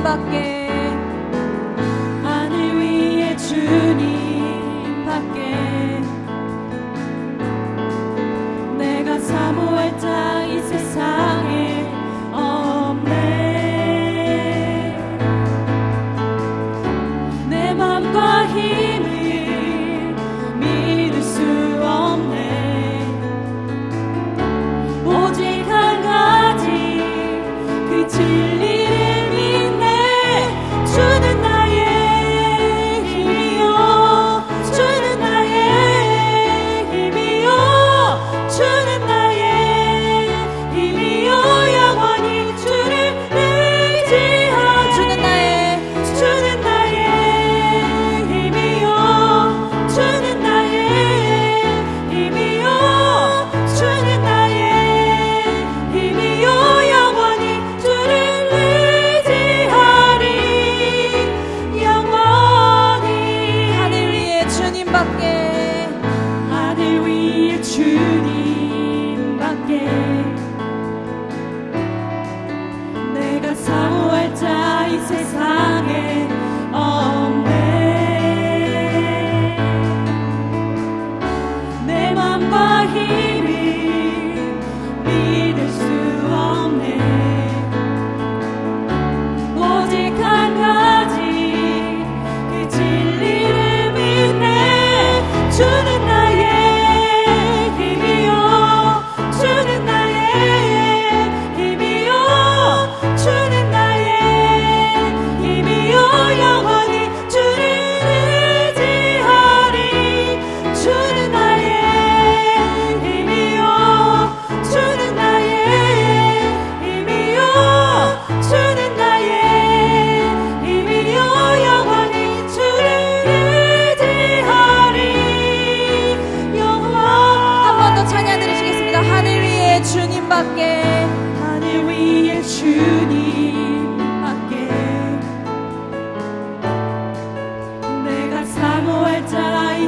주님밖에 하늘 위에 주님밖에. 내가 사모할 땅이 세상에 없네. 내 맘과 힘을 믿을 수 없네. 오직 한 가지 그 진리 주님밖에. 하늘 위에 주님밖에. 내가 사모할 자 이 세상.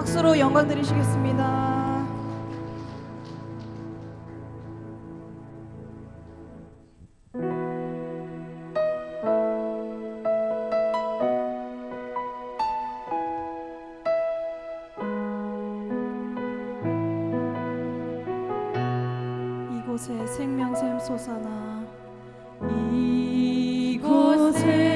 박수로 영광 드리시겠습니다. 이곳에 생명샘 솟아나 이곳에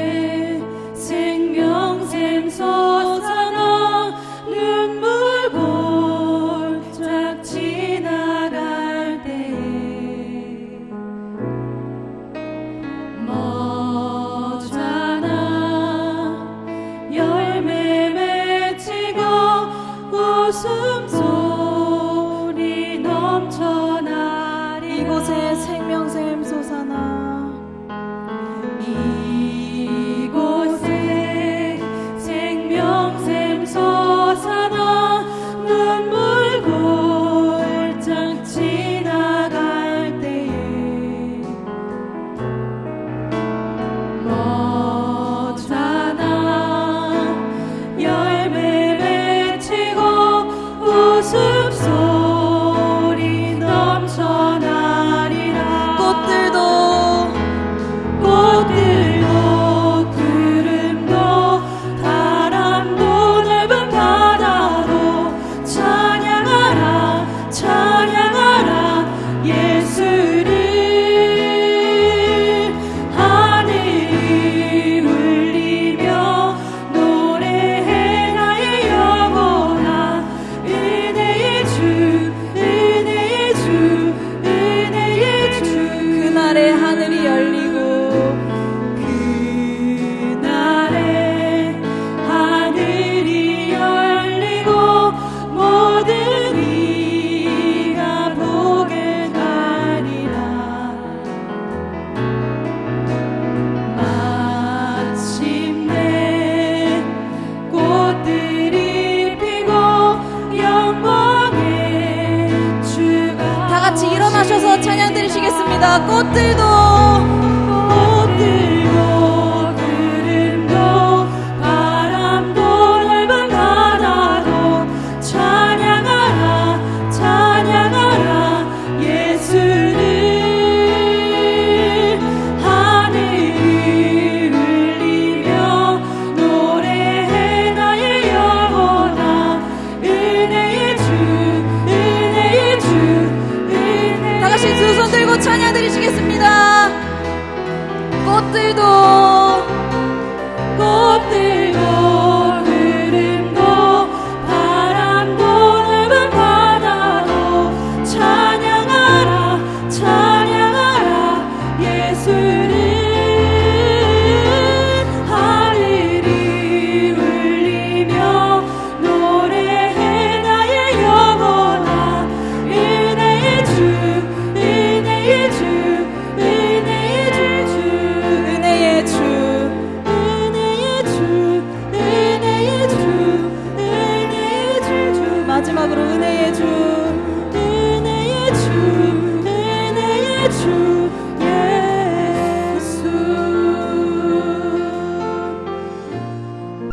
그날에 하늘이 열리 da côté d'eau 주시겠습니다. 꽃들도